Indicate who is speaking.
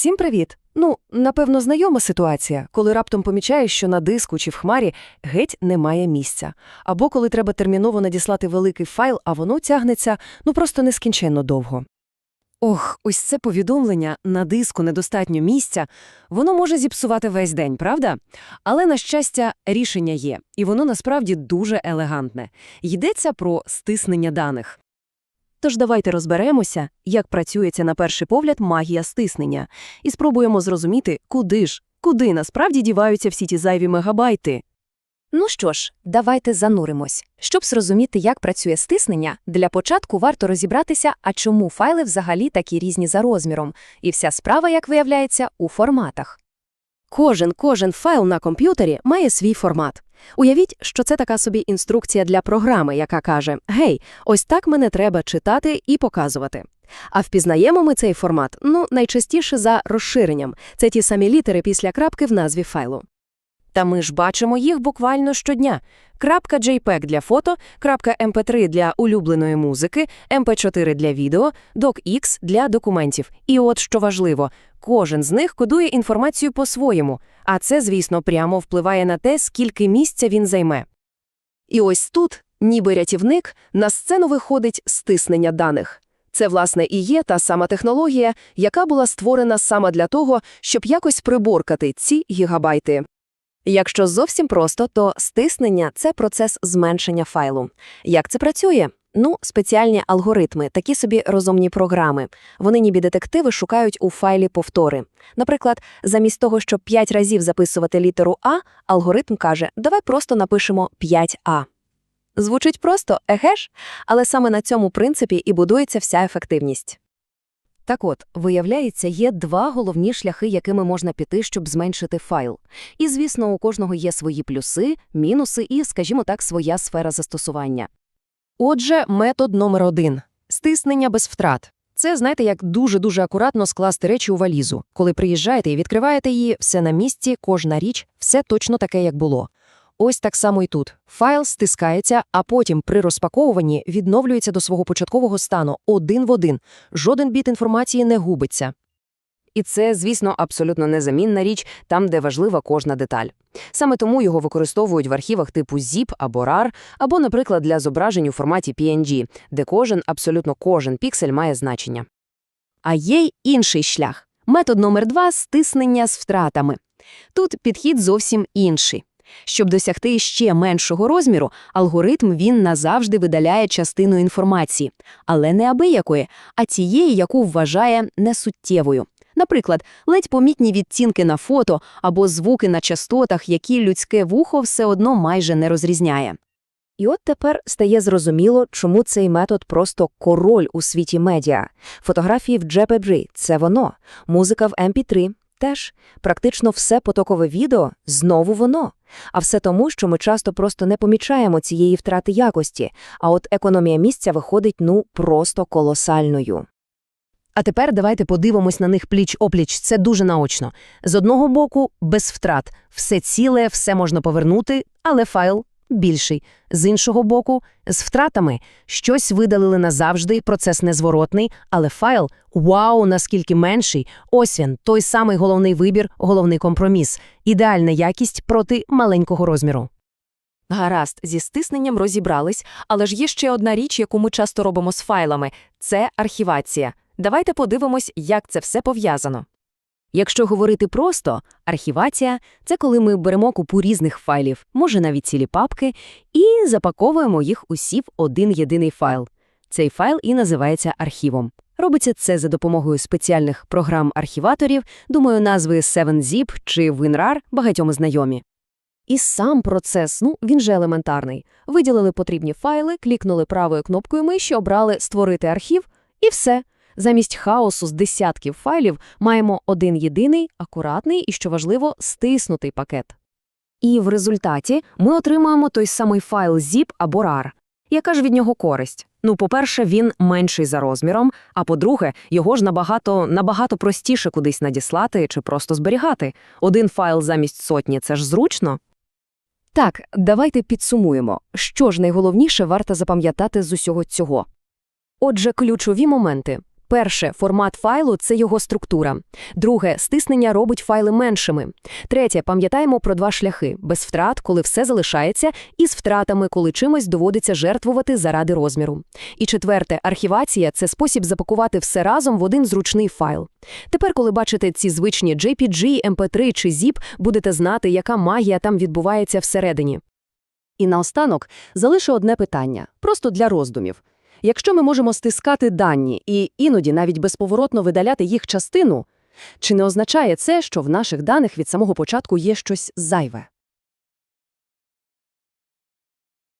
Speaker 1: Всім привіт! Ну, напевно, знайома ситуація, коли раптом помічаєш, що на диску чи в хмарі геть немає місця. Або коли треба терміново надіслати великий файл, а воно тягнеться ну просто нескінченно довго. Ох, ось це повідомлення на диску недостатньо місця, воно може зіпсувати весь день, правда? Але, на щастя, рішення є, і воно насправді дуже елегантне. Йдеться про стиснення даних. Тож давайте розберемося, як працює ця на перший погляд магія стиснення, і спробуємо зрозуміти, куди ж, куди насправді діваються всі ті зайві мегабайти.
Speaker 2: Ну що ж, давайте зануримось. Щоб зрозуміти, як працює стиснення, для початку варто розібратися, а чому файли взагалі такі різні за розміром, і вся справа, як виявляється, у форматах.
Speaker 1: Кожен кожен файл на комп'ютері має свій формат. Уявіть, що це така собі інструкція для програми, яка каже: Гей, ось так мене треба читати і показувати. А впізнаємо ми цей формат, ну, найчастіше за розширенням. Це ті самі літери після крапки в назві файлу. Та ми ж бачимо їх буквально щодня. Крапка JPEG для фото, крапка MP3 для улюбленої музики, MP4 для відео, DocX для документів. І от що важливо, кожен з них кодує інформацію по-своєму, а це, звісно, прямо впливає на те, скільки місця він займе. І ось тут, ніби рятівник, на сцену виходить стиснення даних. Це, власне, і є та сама технологія, яка була створена саме для того, щоб якось приборкати ці гігабайти. Якщо зовсім просто, то стиснення – це процес зменшення файлу. Як це працює? Ну, спеціальні алгоритми, такі собі розумні програми. Вони ніби детективи шукають у файлі повтори. Наприклад, замість того, щоб 5 разів записувати літеру А, алгоритм каже, давай просто напишемо 5А. Звучить просто, еге ж? Але саме на цьому принципі і будується вся ефективність. Так от, виявляється, є два головні шляхи, якими можна піти, щоб зменшити файл. І, звісно, у кожного є свої плюси, мінуси і, скажімо так, своя сфера застосування. Отже, метод номер один – стиснення без втрат. Це, знаєте, як дуже-дуже акуратно скласти речі у валізу. Коли приїжджаєте і відкриваєте її, все на місці, кожна річ, все точно таке, як було. Ось так само і тут. Файл стискається, а потім при розпаковуванні відновлюється до свого початкового стану один в один. Жоден біт інформації не губиться. І це, звісно, абсолютно незамінна річ там, де важлива кожна деталь. Саме тому його використовують в архівах типу ZIP або RAR, або, наприклад, для зображень у форматі PNG, де кожен, абсолютно кожен піксель має значення. А є й інший шлях. Метод номер два – стиснення з втратами. Тут підхід зовсім інший. Щоб досягти ще меншого розміру, алгоритм він назавжди видаляє частину інформації, але не абиякої, а тієї, яку вважає несуттєвою. Наприклад, ледь помітні відтінки на фото або звуки на частотах, які людське вухо все одно майже не розрізняє. І от тепер стає зрозуміло, чому цей метод просто король у світі медіа. Фотографії в JPG – це воно, музика в MP3 – теж, практично все потокове відео – знову воно. А все тому, що ми часто просто не помічаємо цієї втрати якості, а от економія місця виходить, ну, просто колосальною. А тепер давайте подивимось на них пліч-опліч, це дуже наочно. З одного боку – без втрат, все ціле, все можна повернути, але файл більший. З іншого боку – з втратами. Щось видалили назавжди, процес незворотний, але файл – вау, наскільки менший. Ось він, той самий головний вибір, головний компроміс. Ідеальна якість проти маленького розміру.
Speaker 2: Гаразд, зі стисненням розібрались, але ж є ще одна річ, яку ми часто робимо з файлами – це архівація. Давайте подивимось, як це все пов'язано.
Speaker 1: Якщо говорити просто, архівація – це коли ми беремо купу різних файлів, може навіть цілі папки, і запаковуємо їх усі в один єдиний файл. Цей файл і називається архівом. Робиться це за допомогою спеціальних програм-архіваторів, думаю, назви 7zip чи WinRAR багатьом знайомі. І сам процес, ну, він же елементарний. Виділили потрібні файли, клікнули правою кнопкою миші, обрали «Створити архів» і все. Замість хаосу з десятків файлів маємо один єдиний, акуратний і, що важливо, стиснутий пакет. І в результаті ми отримуємо той самий файл zip або RAR. Яка ж від нього користь? Ну, по-перше, він менший за розміром, а по-друге, його ж набагато, набагато простіше кудись надіслати чи просто зберігати. Один файл замість сотні – це ж зручно. Так, давайте підсумуємо, що ж найголовніше варто запам'ятати з усього цього. Отже, ключові моменти. Перше, формат файлу – це його структура. Друге, стиснення робить файли меншими. Третє, пам'ятаємо про два шляхи – без втрат, коли все залишається, і з втратами, коли чимось доводиться жертвувати заради розміру. І четверте, архівація – це спосіб запакувати все разом в один зручний файл. Тепер, коли бачите ці звичні JPG, MP3 чи ZIP, будете знати, яка магія там відбувається всередині.
Speaker 3: І наостанок залишу одне питання, просто для роздумів. Якщо ми можемо стискати дані і іноді навіть безповоротно видаляти їх частину, чи не означає це, що в наших даних від самого початку є щось зайве?